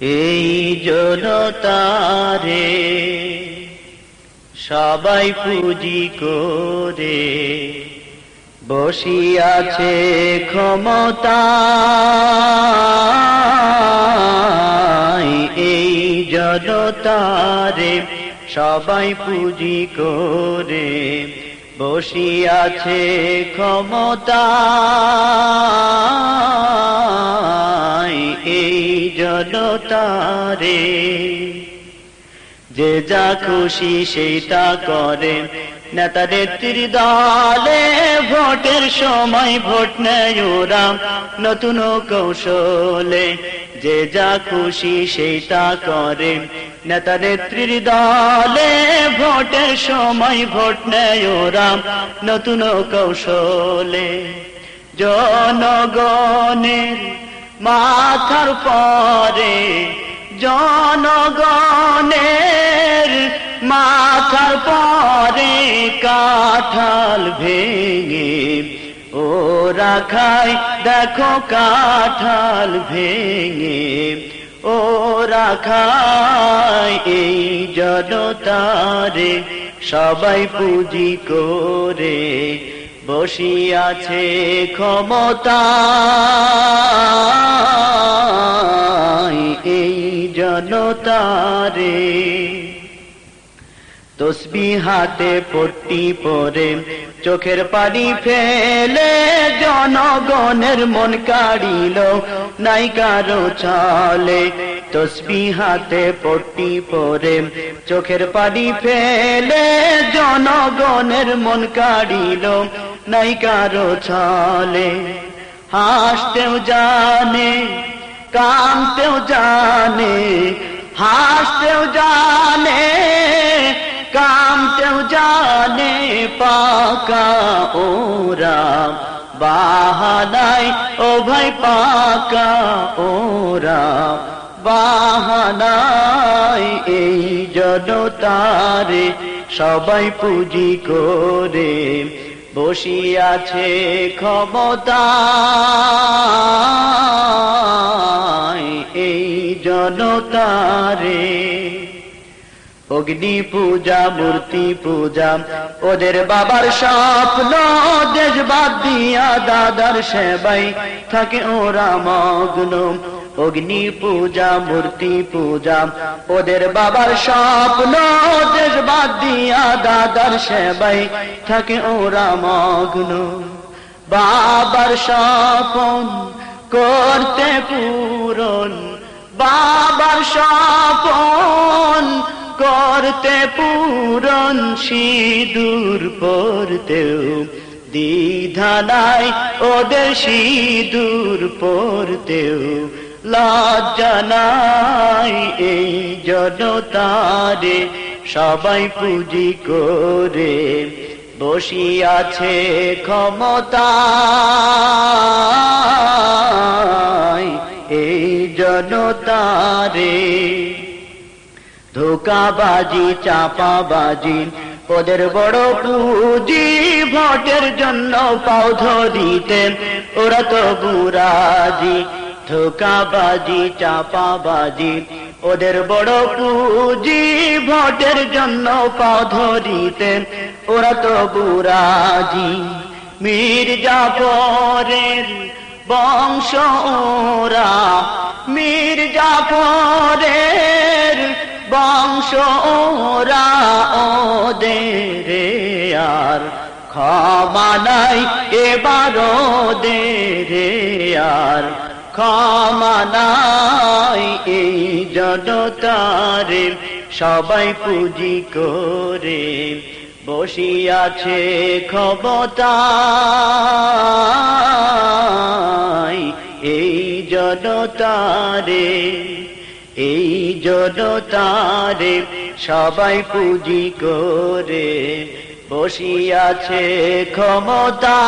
এই জনতারে সবাই পুজি করে বসিয়াছে ক্ষমতা। এই জনতারে সবাই পুজি করে বসিয়াছে ক্ষমতা। জনতারে যে যা খুশি সেইটা করে। নেতাদের দলে ভোটের সময় ভোট নেয় ওরা নতুন কৌশলে। যে যা খুশি সেইটা করে। নেতাদের দলে ভোটের সময় ভোট নেয় ওরা নতুন কৌশলে। জনগণের মাথার পরে জনগণের মাথার পরে কাঠাল ভেঙে ও খায়, দেখো কাঠাল ভেঙে ও খায় এই জনতারে সবাই পুঁজি করে বসিয়াছে ক্ষমতা। এই জনতারে তসবি হাতে পট্টি পরে চোখের পানি ফেলে জনগণের মন কাড়িল নাই কারও চলে তসবি হাতে পট্টি পরে চোখের পানি ফেলে জনগণের মন কাড়িল। নাই কারও চলে হাসতেও জানে কামতেও জানে হাসতেও জানে কামতেও জানে পাকা ওরা বাহানাই ও ভাই পাকা ওরা বাহানাই এই জনতারে সবাই পুঁজি করে বসিয়াছে ক্ষমতা। এই জনতারে অগ্নি পূজা, মূর্তি পূজা, ওদের বাবার স্বপ্ন দেশ বাদ দিয়া দাদার সেবাই থাকে ওরা মগ্ন। অগ্নি পূজা, মূর্তি পূজা। ওদের বাবার স্বপ্ন দেশ বাদ দিয়া দাদার সেবাই থাকে ওরা মগ্ন। বাবার স্বপন করতে পূরণ, বাবার স্বপন করতে পূরণ, সিঁদুর পরতেও দ্বিধানাই ওদের সিঁদুর পরতেও লজ্জানাই এই জনতারে, সবাই পুঁজি করে বসিয়াছে ক্ষমতা। এই জনতারে ধোকাবাজি, চাপাবাজি, ওদের বড় পুঁজি ভোটের জন্য পাও ধরিতে, ওরা তো বুরাজি ধোকাবাজি চাপাবাজি। ওদের বড় পুঁজি ভোটের জন্য পাও ধরিতে ওরা তো বুরাজি মীর জাফরের বংশ ওরা। মীর জাফরের বংশ ওরা। ওদের আর ক্ষমা নাই এবার ওদের আর ক্ষমা নাই এই জনতারে সবাই পুঁজি করে বসিয়াছে ক্ষমতা এই জনতারে এই জনতারে সবাই পুঁজি করে বসিয়াছে ক্ষমতা